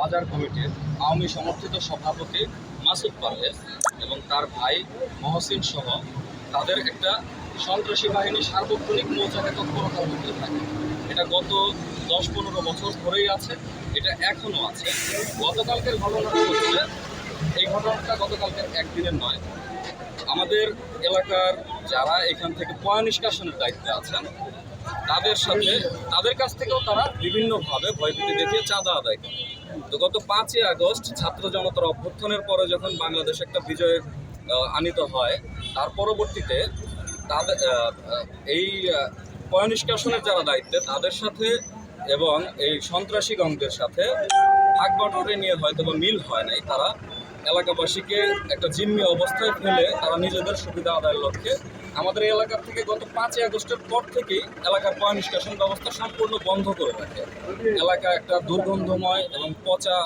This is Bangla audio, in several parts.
বাজার কমিটির আওয়ামী সমর্থিত সভাপতি মাসুদ পারভেজ এবং তার ভাই মহসিন সহ তাদের একটা সন্ত্রাসী বাহিনী সার্বক্ষণিক মৌচাকে তৎপরতার মধ্যে থাকে। এটা গত দশ পনেরো বছর ধরেই আছে, এটা এখনও আছে। গতকালকের ঘটনাটা হচ্ছে, এই ঘটনাটা গতকালকের একদিনের নয়। আমাদের এলাকার যারা এখান থেকে পয় নিষ্কাশনের দায়িত্বে আছেন, তাদের সাথে, তাদের কাছ থেকেও তারা বিভিন্নভাবে ভয়ভীতি দেখিয়ে চাঁদা আদায় করে। তো গত পাঁচই আগস্ট ছাত্র জনতার অভ্যর্থনের পরে যখন বাংলাদেশ একটা বিজয় আনিত হয়, তার পরবর্তীতে তাদের এই পয়নিষ্কাশনের যারা দায়িত্বে, তাদের সাথে এবং এই সন্ত্রাসী গঙ্গের সাথে ভাগ নিয়ে হয়তো বা মিল হয় নাই, তারা এলাকাবাসীকে একটা জিম্মি অবস্থায় ফেলে তারা নিজেদের সুবিধা আদায়ের লক্ষ্যে। আমাদের এলাকা থেকে গত পাঁচই আগস্টের পর থেকেই এলাকার পয় নিষ্কাশন ব্যবস্থা সম্পূর্ণ বন্ধ করে রাখে। এলাকা একটা দুর্গন্ধময় এবং পচা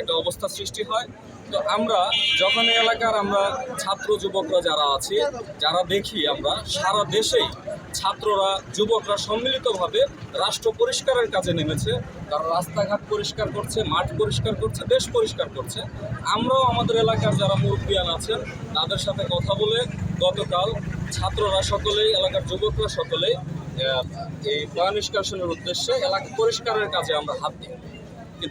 একটা অবস্থা সৃষ্টি হয়। তো আমরা, যখন এলাকার আমরা ছাত্র যুবকরা যারা আছি, যারা দেখি আমরা, সারা দেশেই ছাত্ররা, যুবকরা সম্মিলিতভাবে রাষ্ট্র পরিষ্কারের কাজে নেমেছে। তারা রাস্তাঘাট পরিষ্কার করছে, মাঠ পরিষ্কার করছে, দেশ পরিষ্কার করছে। আমরাও আমাদের এলাকার যারা মুরব্বিয়ান আছেন, তাদের সাথে কথা বলে গতকাল ছাত্ররা সকলেই, এলাকার যুবকরা সকলেই এই বয় নিষ্কাশনের উদ্দেশ্যে এলাকা পরিষ্কারের কাজে আমরা হাত দিই।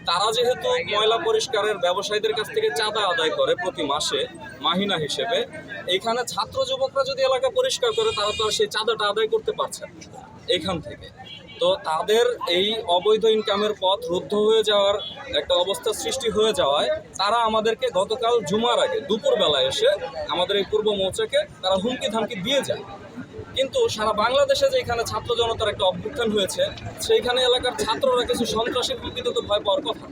তারা যেহেতু ময়লা পরিষ্কারের ব্যবসায়ীদের কাছ থেকে চাঁদা আদায় করে প্রতি মাসে, মাহিনা হিসেবে এইখানে ছাত্র যুবকরা যদি এলাকা পরিষ্কার করে, তারা তো সেই চাঁদাটা আদায় করতে পারছে না এইখান থেকে। তো তাদের এই অবৈধ ইনকামের পথ রুদ্ধ হয়ে যাওয়ার একটা অবস্থা সৃষ্টি হয়ে যাওয়ায়, তারা আমাদেরকে গতকাল জুমার আগে দুপুরবেলা এসে আমাদের এই পূর্ব মৌচাকে তারা হুমকি ধামকি দিয়ে যায়। কিন্তু সারা বাংলাদেশে যে এখানে ছাত্র জনতার একটা অভ্যুত্থান হয়েছে, সেইখানে এলাকার ছাত্ররা কিছু সন্ত্রাসী হুমকিতে তো ভয় পাওয়ার কথা।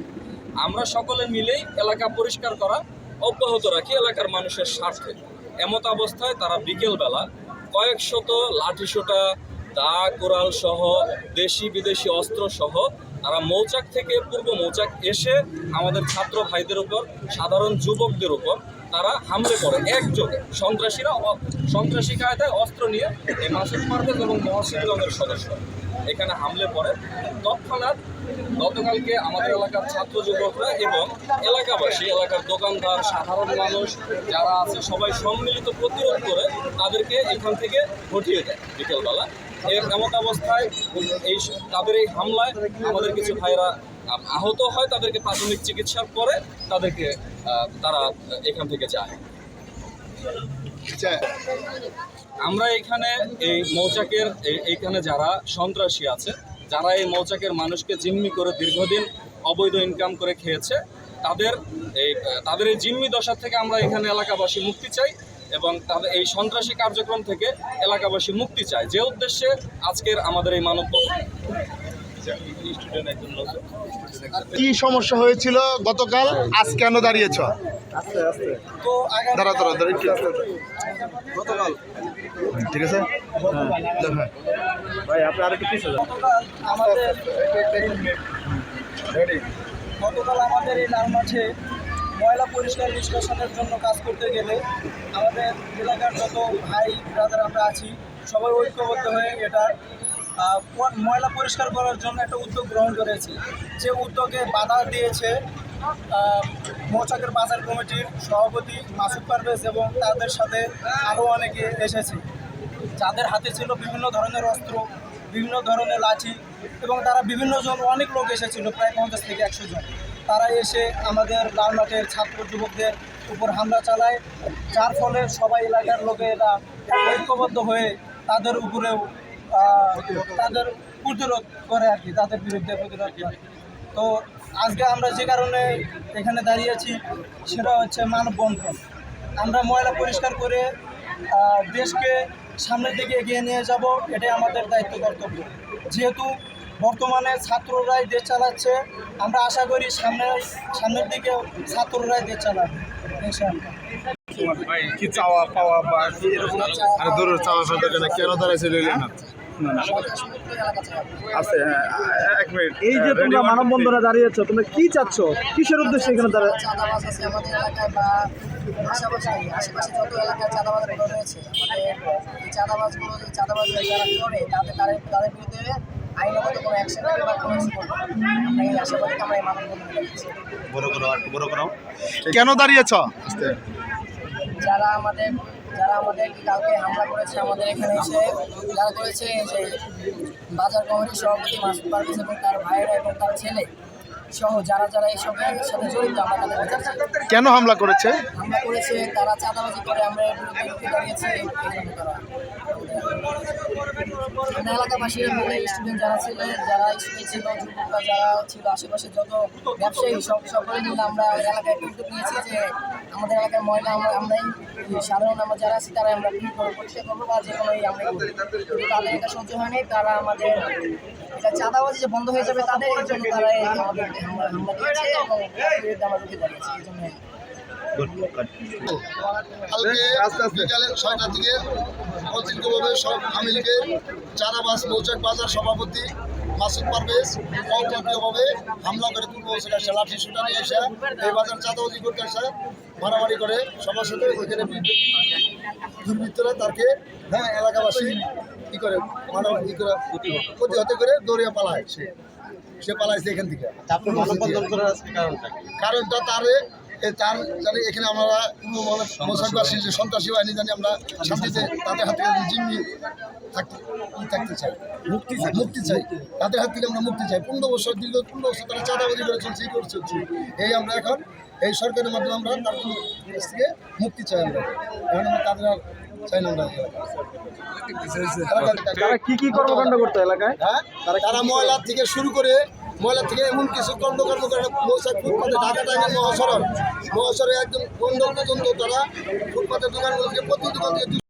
আমরা সকলে মিলেই এলাকা পরিষ্কার করা, অব্যাহত রাখি এলাকার মানুষের স্বার্থে। এমত অবস্থায় তারা বিকেলবেলা কয়েক শত লাঠিসোঁটা দা কোরাল সহ, দেশি বিদেশি অস্ত্র সহ, তারা মৌচাক থেকে পূর্ব মৌচাক এসে আমাদের ছাত্র ভাইদের উপর, সাধারণ যুবকদের উপর তারা হামলে করে একযোগে সন্ত্রাসীরা সন্ত্রাসী কায়দায় অস্ত্র নিয়ে এই মাসুদ পারভেজ এবং মহাসিনগঞ্জের সদস্য। এখানে হামলে পড়ে। তৎক্ষণাৎ গতকালকে আমাদের এলাকার ছাত্র যুবকরা এবং এলাকাবাসী, এলাকার দোকানদার, সাধারণ মানুষ যারা আছে, সবাই সম্মিলিত প্রতিরোধ করে তাদেরকে এখান থেকে হটিয়ে দেয় বিকেলবেলা। এর এমত অবস্থায় এই তাদের এই হামলায় আমাদের কিছু আম, আহত হয় তাদেরকে প্রাথমিক চিকিৎসার পরে তাদেরকে তারা এখান থেকে যায়। আমরা এখানে এই মৌচাকের এই- এইখানে যারা সন্ত্রাসী আছে যারা এই মৌচাকের মানুষকে জিম্মি করে দীর্ঘদিন অবৈধ ইনকাম করে খেয়েছে তাদের এই তাদের এই জিম্মি দশা থেকে আমরা এখানে এলাকাবাসী মুক্তি চাই। এবং তাদের এই সন্ত্রাসী কার্যক্রম থেকে এলাকাবাসী মুক্তি চায়। যে উদ্দেশ্যে আজকের আমাদের এই মানব কি সমস্যা হয়েছিল গতকাল? আজ কেন দাঁড়িয়েছ? তো দাঁড়া দাঁড়া দাঁড়া একটু। ঠিক আছে? হ্যাঁ। ভাই আপনি আরেকটু পিছিয়ে আমাদের গতকাল আমাদের এই লাল মাঠে ময়লা পরিষ্কার নিষ্কাশনের জন্য কাজ করতে গেলে আমাদের এলাকার যত ভাই ব্রাদার আমরা আছি, সবাই ঐক্যবদ্ধ হয়ে এটা ময়লা পরিষ্কার করার জন্য একটা উদ্যোগ গ্রহণ করেছি। যে উদ্যোগে বাধা দিয়েছে মৌচাকের বাজার কমিটির সভাপতি মাসুদ পারভেজ এবং তাদের সাথে আরও অনেকে এসেছে। যাদের হাতে ছিল বিভিন্ন ধরনের অস্ত্র, বিভিন্ন ধরনের লাঠি এবং তারা বিভিন্ন জন অনেক লোক এসেছিল, প্রায় পঞ্চাশ থেকে একশো জন। তারা এসে আমাদের লাল মাঠের ছাত্র যুবকদের উপর হামলা চালায়, যার ফলে সবাই এলাকার লোকেরা ঐক্যবদ্ধ হয়ে তাদের উপরেও তাদের প্রতিরোধ করে আর কি, তাদের বিরুদ্ধে প্রতিরোধ করে। তো আজকে আমরা যে কারণে এখানে দাঁড়িয়েছি সেটা হচ্ছে মানববন্ধন। আমরা ময়লা পরিষ্কার করে দেশকে সামনের দিকে এগিয়ে নিয়ে যাব, এটাই আমাদের দায়িত্ব, কর্তব্য। যেহেতু বর্তমানে ছাত্ররাই দেশ চালাচ্ছে। আমরা আশা করি সামনে সামনের দিকে ছাত্ররাই দেশ চালাবে ইনশাআল্লাহ। কি চাওয়া পাওয়া বা। কেন আছে হ্যাঁ এক মিনিট। এই যে তোমরা মানববন্ধনে দাঁড়িয়েছো তোমরা কি চাচ্ছ? কিসের উদ্দেশ্যে এখানে দাঁড়া চাঁদাবাজ আছে আমাদের এলাকায় আশেপাশে যত এলাকায় চাঁদাবাজগুলো রয়েছে আমাদের এই চাঁদাবাজগুলো এই চাঁদাবাজ যারা করে তাদের তাদের তাদের বিরুদ্ধে আইনগত কোনো অ্যাকশন নেবে বা কোনো কিছু করবে আমরা এই আশাবাদী আমরা এই মানববন্ধন করেছি কেন দাঁড়িয়েছ? যারা আমাদের যারা আমাদের কালকে হামলা করেছে আমাদের এখানে এসে যারা করেছে যে বাজার কমিটির সভাপতি মাসুদ পারভেজ এবং তার ভাইয়েরা এবং তার ছেলে সহ যারা যারা এইসবের সাথে জড়িত আমরা তাদের কেন হামলা করেছে? হামলা করেছে তারা চাঁদাবাজি করে আমরা দাঁড়িয়েছি এই জন্য তারা আমরা এলাকাবাসীরা মিলে স্টুডেন্ট যারা ছিল, যারা স্টুডেন্ট ছিল, যুবকরা যারা ছিল, আশেপাশে যত ব্যবসায়ী সব, সকলে মিলে আমরা এলাকায় একটা উদ্যোগ নিয়েছি যে আমাদের এলাকার ময়লা আমরা, আমরাই সাধারণ আমরা যারা আছি তারা আমরা ভিড় করব পরিষ্কার করব বা যে কোনো আমরা করব। তাদের এটা সহ্য হয়নি তারা আমাদের এটা চাঁদাবাজি যে বন্ধ হয়ে যাবে তাদের এই জন্য তারা আমাদের হামলা দিয়েছে এবং আমরা রুখে দাঁড়িয়েছি, এই জন্য কালকে বিকালে ছয়টা থেকে অতিরিক্তভাবে সব আওয়ামী লীগের চারাবাস মৌচাক বাজার সভাপতি মাসুদ পারভেজ অতন্ত্রীয়ভাবে হামলা করে পূর্ব বছর লাঠি সুটা নিয়ে এসে এই বাজার চাঁদাবাজি করতে এসে মারামারি করে সবার সাথে ওইখানে দুর্বৃত্তরা তাকে হ্যাঁ এলাকাবাসী কি করে মারামারি ই করে প্রতিহত করে দৌড়িয়ে পালায় সে। সে পালাইছে এখান থেকে। কারণটা তারে তার জানি এখানে আমরা কোনো যে সন্ত্রাসী বাহিনী জানি আমরা শান্তিতে তাদের হাত থেকে জিম্মি থাকতে থাকতে চাই। মুক্তি চাই। মুক্তি চাই। তাদের হাত থেকে আমরা মুক্তি চাই। পনেরো বছর দীর্ঘ পনেরো বছর তারা চাঁদাবাজি করে চলছে এই করে চলছে। এই আমরা এখন এই সরকারের মাধ্যমে আমরা তার কাছ থেকে মুক্তি চাই আমরা। এখন আমরা তাদের আর চাই না আমরা তারা কি কি কর্মকাণ্ড করতো এলাকায়? হ্যাঁ? তারা ময়লা থেকে শুরু করে ময়লা থেকে এমন কিছু কর্ম কর্ম করে মৌসাক ফুটপাতে ঢাকা টাইমে মহাসড়ক। মহাসড়কে একদম বন্ধ পর্যন্ত তারা ফুটপাতের দোকানগুলোকে প্রতি দোকান